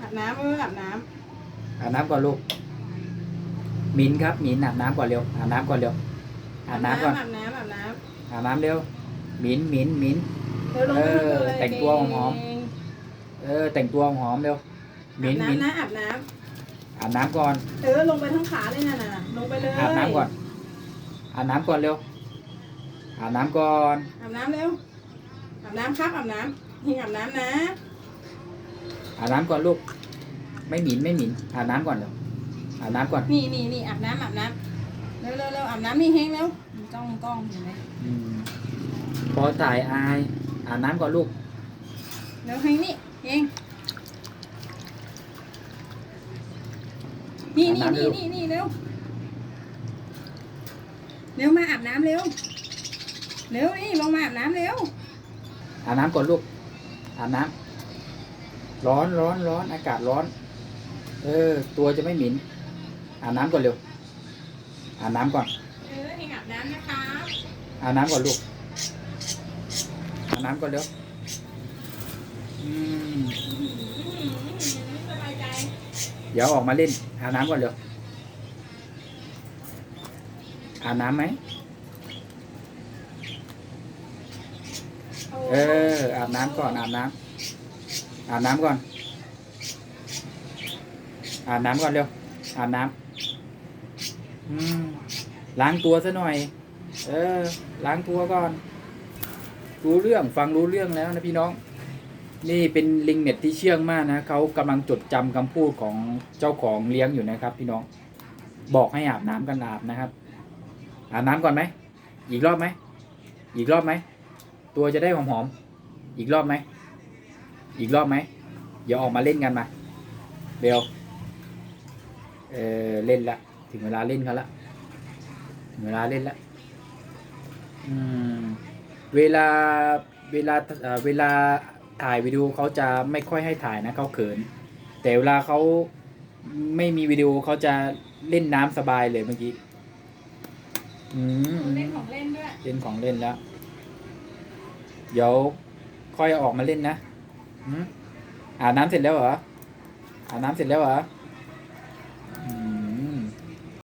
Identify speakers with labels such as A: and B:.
A: อาบน้ำเอออาบน้
B: อาบน้ำก่อนลูกหมินครับหมินอาบน้ำก่อนเร็ว อาบน้ำก่อนเร็วำอาบน้ำก่อน
A: อาบน้ำอาบน้
B: อาบน้ำเร็วหมินหมินหมินำ
A: เธอลงไปทั้งตัวเลย
B: เออแต่งตัวหอม เออ แต่งตัวหอมเร็วหมิ
A: อานบ
B: หมิน
A: น้ำนะอาบน้
B: อาบน้ำก่อนำ
A: เออลงไปทั้งขาเลยน่ะน่ะลงไปเลย
B: อาบน้ำก่อน อาบน้ำก่อนเร็ว อาบน้ำก่อน
A: อาบน้ำเร็วอาบน้ำครับอาบน้ำหิงอาบน้ำนะ
B: อาบน้ำก่อนลูก ไม่หมินไม่หมินอาบน้ำก่อนเร็วอาบน้ำก่อน
A: นี่นี่นี่อาบน้ำอาบน้ำเร็วเร็วเร็วอาบน้ำนี่เฮงเร็วกล้องกล้องเห็นไหม
B: อืมพอถ่ายอายอาบน้ำก่อนลูก
A: เร็วเฮงนี่เฮงนี่นี่
B: อาบน้ำเร็
A: นี่
B: ว
A: นี่นี่เร็วเร็วมาอาบน้ำเร็วเร็วนี่ลงมาอาบน้ำเร็ว
B: อาบน้ำก่อนลูกอาบน้ำ ร้อนร้อนร้อนอากาศร้อน เออ ตัวจะไม่หมินอาบน้ำก่อนเร็วอาบน้ำก่อน
A: เออเฮงอาบน้ำนะคะ
B: อาบน้ำก่อนลูกอาบน้ำก่อนเร็วอืม
A: สบายใจ
B: เดี๋ยวออกมาเล่นอาบน้ำก่อนเร็วอาบน้ำไหมเอออาบน้ำก่อนอาบน้ำ อาบน้ำก่อน อาบน้ำก่อนเร็ว อาบน้ำล้างตัวซะหน่อย เออ ล้างตัวก่อน รู้เรื่องฟังรู้เรื่องแล้วนะพี่น้อง นี่เป็นลิงเน็ตที่เชื่องมากนะเขากำลังจดจำคำพูดของเจ้าของเลี้ยงอยู่นะครับ พี่น้อง บอกให้อาบน้ำกันอาบนะครับ อาบน้ำก่อนไหม อีกรอบไหม อีกรอบไหม ตัวจะได้หอมๆ อีกรอบไหม อีกรอบไหมเดี๋ยวออกมาเล่นกันมาเบลเออเล่นละ ถึงเวลาเล่นเขาละถึงเวลาเล่นละอืมเวลาเวลาเอ่อเวลาถ่ายวิดีโอเขาจะไม่ค่อยให้ถ่ายนะเขาเขิน แต่เวลาเขาไม่มีวิดีโอเขาจะเล่นน้ำสบายเลยเมื่อกี้อืม
A: เล่นของเล่นด้วย
B: เล่นของเล่นแล้ว เดี๋ยวค่อยเอาออกมาเล่นนะหืม อาบน้ำเสร็จแล้วเหรออาบน้ำเสร็จแล้วเหรอ